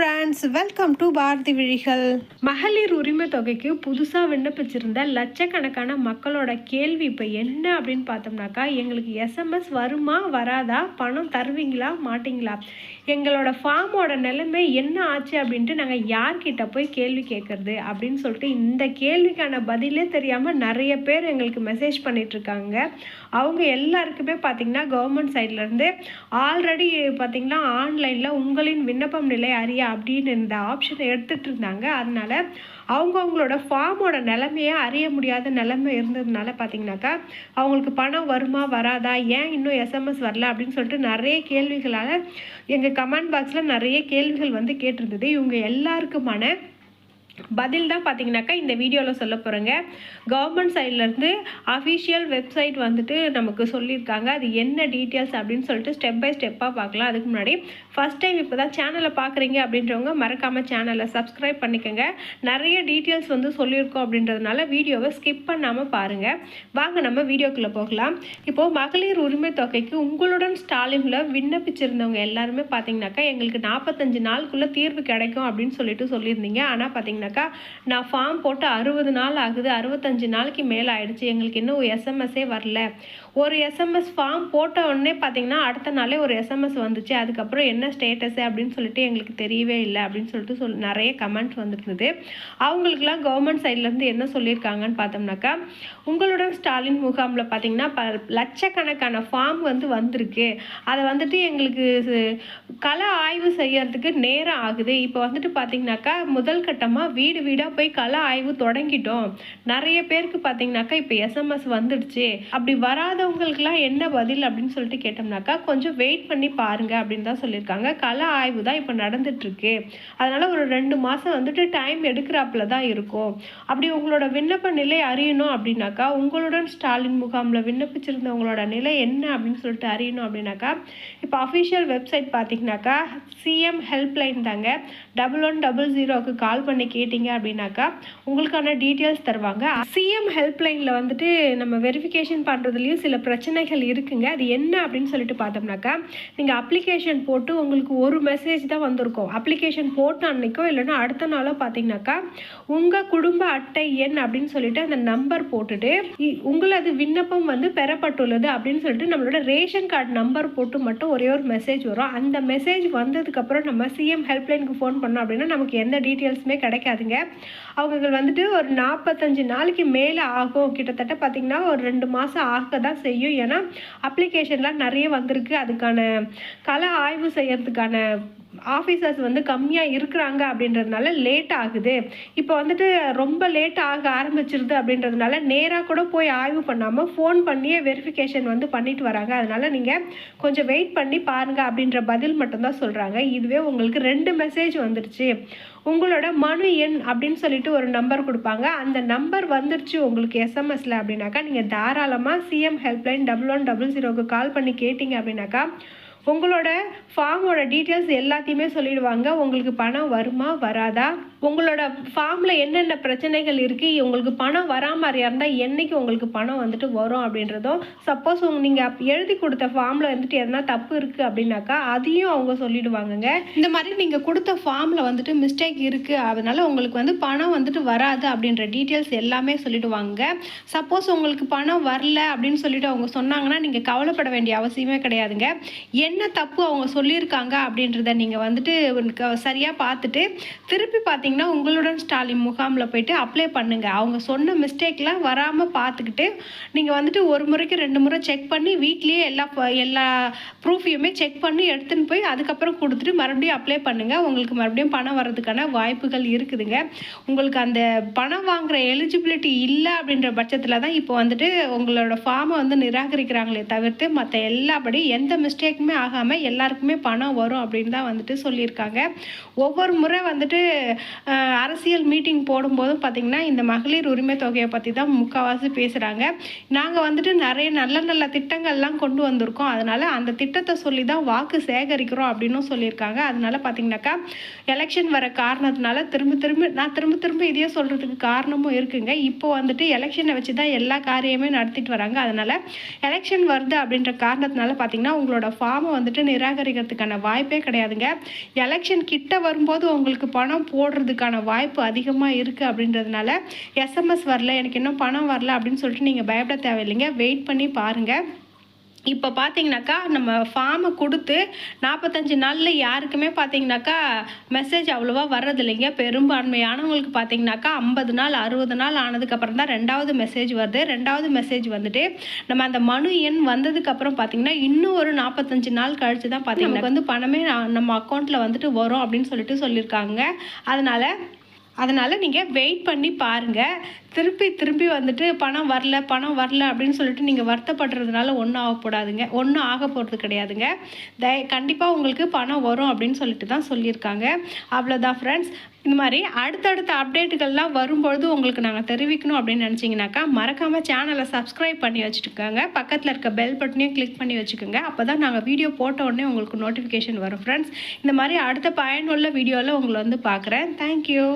Friends welcome to Bharathi விழிகள் மகளிர் உரிமை தொகைக்கு புதுசாக விண்ணப்பிச்சிருந்த லட்சக்கணக்கான மக்களோட கேள்வி இப்போ என்ன அப்படின்னு பார்த்தோம்னாக்கா எங்களுக்கு எஸ்எம்எஸ் வருமா வராதா? பணம் தருவீங்களா மாட்டிங்களா? எங்களோட ஃபார்மோட நிலைமை என்ன ஆச்சு அப்படின்ட்டு நாங்கள் யார்கிட்ட போய் கேள்வி கேட்குறது அப்படின்னு சொல்லிட்டு இந்த கேள்விக்கான பதிலே தெரியாமல் நிறைய பேர் எங்களுக்கு மெசேஜ் பண்ணிகிட்ருக்காங்க இருக்காங்க அவங்க எல்லாருக்குமே பார்த்தீங்கன்னா கவர்மெண்ட் சைட்லேருந்து ஆல்ரெடி பார்த்திங்கன்னா ஆன்லைனில் உங்களின் விண்ணப்பம் நிலை அறிய அப்படின்னு இந்த ஆப்ஷனை எடுத்துகிட்டு இருந்தாங்க. அதனால் அவங்கவுங்களோட ஃபார்மோட நிலமையே அறிய முடியாத நிலமை இருந்ததுனால பார்த்தீங்கன்னாக்கா அவங்களுக்கு பணம் வருமா வராதா ஏன் இன்னும் எஸ்எம்எஸ் வரல அப்படின்னு சொல்லிட்டு நிறைய கேள்விகளால் எங்கள் கமெண்ட் பாக்ஸில் நிறைய கேள்விகள் வந்து கேட்டிருந்தது. இவங்க எல்லாருக்குமான பதில் தான் பார்த்தீங்கன்னாக்கா இந்த வீடியோவில் சொல்ல போகிறேங்க கவர்மெண்ட் சைட்லேருந்து அஃபிஷியல் வெப்சைட் வந்துட்டு நமக்கு சொல்லியிருக்காங்க. அது என்ன டீட்டெயில்ஸ் அப்படின்னு சொல்லிட்டு ஸ்டெப் பை ஸ்டெப்பாக பார்க்கலாம். அதுக்கு முன்னாடி ஃபஸ்ட் டைம் இப்போ தான் சேனலை பார்க்குறீங்க அப்படின்றவங்க மறக்காமல் சேனலை சப்ஸ்கிரைப் பண்ணிக்கோங்க. நிறைய டீட்டெயில்ஸ் வந்து சொல்லியிருக்கோம் அப்படின்றதுனால வீடியோவை ஸ்கிப் பண்ணாமல் பாருங்கள் வாங்க நம்ம வீடியோக்குள்ளே போகலாம். இப்போது மகளிர் உரிமை தொகைக்கு உங்களுடன் ஸ்டாலினில் விண்ணப்பிச்சிருந்தவங்க எல்லாருமே பார்த்தீங்கன்னாக்கா எங்களுக்கு நாற்பத்தஞ்சு நாளுக்குள்ளே தீர்வு கிடைக்கும் அப்படின்னு சொல்லிட்டு சொல்லியிருந்தீங்க. ஆனால் அப்படின்னாக்கா நான் ஃபார்ம் போட்டு அறுபது நாள் ஆகுது அறுபத்தஞ்சு நாளைக்கு மேலே ஆயிடுச்சு எங்களுக்கு இன்னும் எஸ்எம்எஸ்ஸே வரல. ஒரு எஸ்எம்எஸ் ஃபார்ம் போட்ட உடனே பார்த்தீங்கன்னா அடுத்த நாளே ஒரு எஸ்எம்எஸ் வந்துச்சு. அதுக்கப்புறம் என்ன ஸ்டேட்டஸு அப்படின்னு சொல்லிட்டு எங்களுக்கு தெரியவே இல்லை அப்படின்னு சொல்லிட்டு சொல் நிறைய கமெண்ட்ஸ் வந்துருந்தது. அவங்களுக்குலாம் கவர்மெண்ட் சைட்லேருந்து என்ன சொல்லியிருக்காங்கன்னு பார்த்தோம்னாக்கா உங்களுடன் ஸ்டாலின் முகாமில் பார்த்தீங்கன்னா ப லட்சக்கணக்கான ஃபார்ம் வந்து வந்திருக்கு. அதை வந்துட்டு எங்களுக்கு சு- கள ஆய்வு செய்யறதுக்கு நேரம் ஆகுது. இப்போ வந்துட்டு பார்த்தீங்கன்னாக்கா முதல் கட்டமாக வீடு வீடாக போய் கள ஆய்வு தொடங்கிட்டோம். நிறைய பேருக்கு பார்த்தீங்கன்னாக்கா இப்போ எஸ்எம்எஸ் வந்துடுச்சு. அப்படி வராதவங்களுக்குலாம் என்ன பதில் அப்படின்னு சொல்லிட்டு கேட்டோம்னாக்கா கொஞ்சம் வெயிட் பண்ணி பாருங்க அப்படின்னு தான் சொல்லியிருக்காங்க. கள ஆய்வு தான் இப்போ நடந்துட்டுருக்கு. அதனால் ஒரு ரெண்டு மாதம் வந்துட்டு டைம் எடுக்கிறாப்புல தான் இருக்கும். அப்படி உங்களோட விண்ணப்ப நிலை அறியணும் அப்படின்னாக்கா உங்களுடன் ஸ்டாலின் முகாமில் விண்ணப்பிச்சிருந்தவங்களோட நிலை என்ன அப்படின்னு சொல்லிட்டு அறியணும் அப்படின்னாக்கா இப்போ அஃபிஷியல் வெப்சைட் பார்த்தீங்கன்னாக்கா சிஎம் ஹெல்ப்லைன் தாங்க. டபுள் ஒன் டபுள் ஜீரோக்கு கால் பண்ணி கேட்டிங்க அப்படின்னாக்கா உங்களுக்கான டீட்டெயில்ஸ் தருவாங்க. சிஎம் ஹெல்ப்லைனில் வந்துட்டு நம்ம வெரிஃபிகேஷன் பண்ணுறதுலையும் சில பிரச்சனைகள் இருக்குங்க. அது என்ன அப்படின்னு சொல்லிட்டு பார்த்தோம்னாக்கா நீங்கள் அப்ளிகேஷன் போட்டு உங்களுக்கு ஒரு மெசேஜ் தான் வந்திருக்கும். அப்ளிகேஷன் போட்ட அன்னைக்கோ இல்லைன்னா அடுத்த நாளோ பார்த்தீங்கன்னாக்கா உங்கள் குடும்ப அட்டை எண் அப்படின்னு சொல்லிட்டு அந்த நம்பர் போட்டுட்டு இ- உங்களது விண்ணப்பம் வந்து பெறப்பட்டுள்ளது அப்படின்னு சொல்லிட்டு நம்மளோட ரேஷன் கார்டு நம்பர் போட்டு மட்டும் ஒரே ஒரு மெசேஜ் வரும். அந்த மெசேஜ் வந்ததுக்கப்புறம் நம்ம சிஎம் ஹெல்ப்லைனுக்கு ஃபோன் பண்ணோம் அப்படின்னா நமக்கு எந்த டீட்டெயில்ஸுமே கிடைக்காது. கிடைக்காதுங்க அவங்க வந்துட்டு ஒரு நாற்பத்தஞ்சு நாளைக்கு மேலே ஆகும். கிட்டத்தட்ட பார்த்தீங்கன்னா ஒரு ரெண்டு மாதம் ஆக தான் செய்யும். ஏன்னா அப்ளிகேஷன்லாம் நிறைய வந்திருக்கு. அதுக்கான கள ஆய்வு செய்யறதுக்கான ஆஃபீஸர்ஸ் வந்து கம்மியாக இருக்கிறாங்க அப்படின்றதுனால லேட் ஆகுது. இப்போ வந்துட்டு ரொம்ப லேட் ஆக ஆரம்பிச்சிருது அப்படின்றதுனால நேராக கூட போய் ஆய்வு பண்ணாமல் ஃபோன் பண்ணியே வெரிஃபிகேஷன் வந்து பண்ணிட்டு வராங்க. அதனால் நீங்கள் கொஞ்சம் வெயிட் பண்ணி பாருங்கள் அப்படின்ற பதில் மட்டும்தான் சொல்கிறாங்க இதுவே உங்களுக்கு ரெண்டு மெசேஜ் வந்துருச்சு. உங்களோட மனு எண் அப்படின்னு சொல்லிட்டு ஒரு நம்பர் கொடுப்பாங்க. அந்த நம்பர் வந்துருச்சு உங்களுக்கு எஸ்எம்எஸ்ல அப்படின்னாக்கா நீங்கள் தாராளமாக CM helpline double one double ஜீரோக்கு கால் பண்ணி கேட்டிங்க அப்படின்னாக்கா உங்களோட ஃபார்மோட டீட்டெயில்ஸ் எல்லாத்தையுமே சொல்லிடுவாங்க. உங்களுக்கு பணம் வருமா வராதா? உங்களோட ஃபார்மில் என்னென்ன பிரச்சனைகள் இருக்குது உங்களுக்கு பணம் வராமல் இருந்தால் என்றைக்கு உங்களுக்கு பணம் வந்துட்டு வரும் அப்படின்றதும் சப்போஸ் உங்க நீங்கள் எழுதி கொடுத்த ஃபார்மில் வந்துட்டு எதனா தப்பு இருக்குது அப்படின்னாக்கா அதையும் அவங்க சொல்லிடுவாங்கங்க. இந்த மாதிரி நீங்கள் கொடுத்த ஃபார்மில் வந்துட்டு மிஸ்டேக் இருக்குது அதனால உங்களுக்கு வந்து பணம் வந்துட்டு வராது அப்படின்ற டீட்டெயில்ஸ் எல்லாமே சொல்லிடுவாங்க. சப்போஸ் உங்களுக்கு பணம் வரல அப்படின்னு சொல்லிட்டு அவங்க சொன்னாங்கன்னா நீங்கள் கவலைப்பட வேண்டிய அவசியமே கிடையாதுங்க. என்ன தப்பு அவங்க சொல்லியிருக்காங்க அப்படின்றத நீங்கள் வந்துட்டு சரியாக பார்த்துட்டு திருப்பி பார்த்தீங்கன்னா உங்களுடன் ஸ்டாலின் முகாமில் போயிட்டு அப்ளை பண்ணுங்கள் அவங்க சொன்ன மிஸ்டேக்லாம் வராமல் பார்த்துக்கிட்டு நீங்கள் வந்துட்டு ஒரு முறைக்கு ரெண்டு முறை செக் பண்ணி வீட்லேயே எல்லா ப- எல்லா ப்ரூஃபையுமே செக் பண்ணி எடுத்துன்னு போய் அதுக்கப்புறம் கொடுத்துட்டு மறுபடியும் அப்ளை பண்ணுங்கள் உங்களுக்கு மறுபடியும் பணம் வர்றதுக்கான வாய்ப்புகள் இருக்குதுங்க. உங்களுக்கு அந்த பணம் வாங்குகிற எலிஜிபிலிட்டி இல்லை அப்படின்ற பட்சத்தில் தான் இப்போ வந்துட்டு உங்களோட ஃபார்மை வந்து நிராகரிக்கிறாங்களே தவிர்த்து மற்ற எல்லாபடி எந்த மிஸ்டேக்குமே ஆகாமல் எல்லாருக்குமே பணம் வரும் அப்படின்னு தான் வந்துட்டு சொல்லியிருக்காங்க. ஒவ்வொரு முறை வந்துட்டு அரசியல் மீட்டிங் போடும்போதும் பார்த்திங்கன்னா இந்த மகளிர் உரிமை தொகையை பற்றி தான் முக்கால்வாசி பேசுகிறாங்க நாங்கள் வந்துட்டு நிறைய நல்ல நல்ல திட்டங்கள்லாம் கொண்டு வந்திருக்கோம். அதனால் அந்த திட்டத்தை சொல்லி தான் வாக்கு சேகரிக்கிறோம் அப்படின்னும் சொல்லியிருக்காங்க. அதனால பார்த்தீங்கன்னாக்கா எலெக்ஷன் வர காரணத்தினால திரும்ப திரும்ப நான் திரும்ப திரும்ப இதையே சொல்கிறதுக்கு காரணமும் இருக்குங்க. இப்போ வந்துட்டு எலெக்ஷனை வச்சு தான் எல்லா காரியமே நடத்திட்டு வராங்க. அதனால் எலெக்ஷன் வருது அப்படின்ற காரணத்தினால பார்த்தீங்கன்னா உங்களோட ஃபார்மை வந்துட்டு நிராகரிக்கிறதுக்கான வாய்ப்பே கிடையாதுங்க. எலெக்ஷன் கிட்ட வரும்போது உங்களுக்கு பணம் போடுறது போடுறதுக்கான வாய்ப்பு அதிகமாக இருக்குது அப்படின்றதுனால எஸ்எம்எஸ் வரல எனக்கு இன்னும் பணம் வரல அப்படின்னு சொல்லிட்டு நீங்கள் பயப்பட தேவையில்லைங்க. வெயிட் பண்ணி பாருங்கள் இப்போ பார்த்தீங்கன்னாக்கா நம்ம ஃபார்மை கொடுத்து நாற்பத்தஞ்சு நாளில் யாருக்குமே பார்த்தீங்கன்னாக்கா மெசேஜ் அவ்வளோவா வர்றதில்லைங்க. பெரும்பான்மையானவங்களுக்கு பார்த்தீங்கன்னாக்கா ஐம்பது நாள் அறுபது நாள் ஆனதுக்கப்புறம் தான் ரெண்டாவது மெசேஜ் வருது. ரெண்டாவது மெசேஜ் வந்துட்டு நம்ம அந்த மனு எண் வந்ததுக்கப்புறம் பார்த்தீங்கன்னா இன்னும் ஒரு நாற்பத்தஞ்சு நாள் கழித்து தான் பார்த்தீங்கன்னா வந்து பணமே நம்ம அக்கௌண்ட்டில் வந்துட்டு வரும் அப்படின்னு சொல்லிட்டு சொல்லியிருக்காங்க. அதனால் அதனால் நீங்கள் வெயிட் பண்ணி பாருங்கள் திருப்பி திருப்பி வந்துட்டு பணம் வரல பணம் வரல அப்படின்னு சொல்லிட்டு நீங்கள் வருத்தப்படுறதுனால ஒன்றும் ஆகப்படாதுங்க. ஒன்றும் ஆக போகிறது கிடையாதுங்க. தய கண்டிப்பாக உங்களுக்கு பணம் வரும் அப்படின்னு சொல்லிட்டு தான் சொல்லியிருக்காங்க. அவ்வளோதான் ஃப்ரெண்ட்ஸ் இந்த மாதிரி அடுத்தடுத்த அப்டேட்டுகள்லாம் வரும்பொழுது உங்களுக்கு நாங்கள் தெரிவிக்கணும் அப்படின்னு நினச்சிங்கனாக்கா மறக்காமல் சேனலை சப்ஸ்கிரைப் பண்ணி வச்சுட்டுக்கோங்க. பக்கத்தில் இருக்க பெல் பட்டனையும் கிளிக் பண்ணி வச்சுக்கோங்க. அப்போ தான் நாங்கள் வீடியோ போட்ட உடனே உங்களுக்கு நோட்டிஃபிகேஷன் வரும் ஃப்ரெண்ட்ஸ் இந்த மாதிரி அடுத்த பயனுள்ள வீடியோவில் உங்களை வந்து பார்க்குறேன். தேங்க்யூ